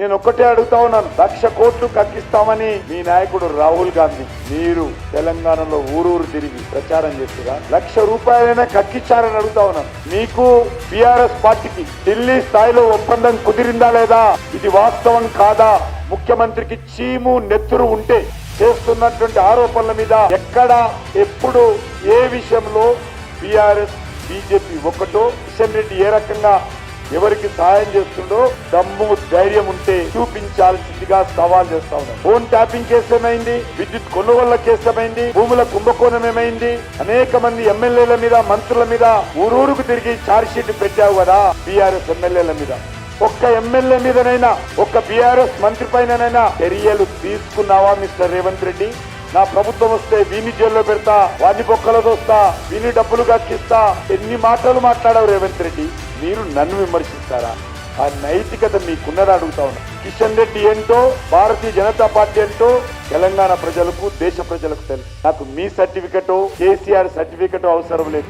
నేను ఒక్కటే అడుగుతా ఉన్నాను. లక్ష కోట్లు కక్కిస్తామని మీ నాయకుడు రాహుల్ గాంధీ. మీరు తెలంగాణలో ఊరూరు తిరిగి ప్రచారం చేస్తుగా లక్ష రూపాయలైనా కక్కిచ్చారని అడుగుతా ఉన్నాను. మీకు బీఆర్ఎస్ పార్టీకి ఢిల్లీ స్థాయిలో ఒప్పందం కుదిరిందా లేదా? ఇది వాస్తవం కాదా? ముఖ్యమంత్రికి చీము నెత్తురు ఉంటే చేస్తున్నటువంటి ఆరోపణల మీద ఎక్కడ ఎప్పుడు ఏ విషయంలో బీఆర్ఎస్ బీజేపీ ఒకటో? కిషన్ రెడ్డి ఏ రకంగా ఎవరికి సహాయం చేస్తుండో దమ్ము ధైర్యం ఉంటే చూపించాల్సిందిగా సవాల్ చేస్తా ఉన్నాం. ఫోన్ ట్యాపింగ్ కేసు ఏమైంది? విద్యుత్ కొనుగోళ్ళ కేసు ఏమైంది? భూముల కుంభకోణం ఏమైంది? అనేక మంది ఎమ్మెల్యేల మీద మంత్రుల మీద ఊరూరుకు తిరిగి ఛార్జ్ షీట్ పెట్టావు కదా బీఆర్ఎస్ ఎమ్మెల్యేల మీద. ఒక్క ఎమ్మెల్యే మీదనైనా ఒక్క బీఆర్ఎస్ మంత్రి పైననైనా చర్యలు తీసుకున్నావా మిస్టర్ రేవంత్ రెడ్డి? నా ప్రభుత్వం వస్తే వీని జైల్లో పెడతా వాని బొక్కలో దోస్తా వీని డబ్బులు కక్కిస్తా ఎన్ని మాటలు మాట్లాడావు రేవంత్ రెడ్డి? మీరు నన్ను విమర్శిస్తారా? ఆ నైతికత మీకున్నది అడుగుతా ఉన్నా. కిషన్ రెడ్డి ఏంటో భారతీయ జనతా పార్టీ ఏంటో తెలంగాణ ప్రజలకు దేశ ప్రజలకు తెలుసు. నాకు మీ సర్టిఫికెట్ కేసీఆర్ సర్టిఫికెట్ అవసరం లేదు.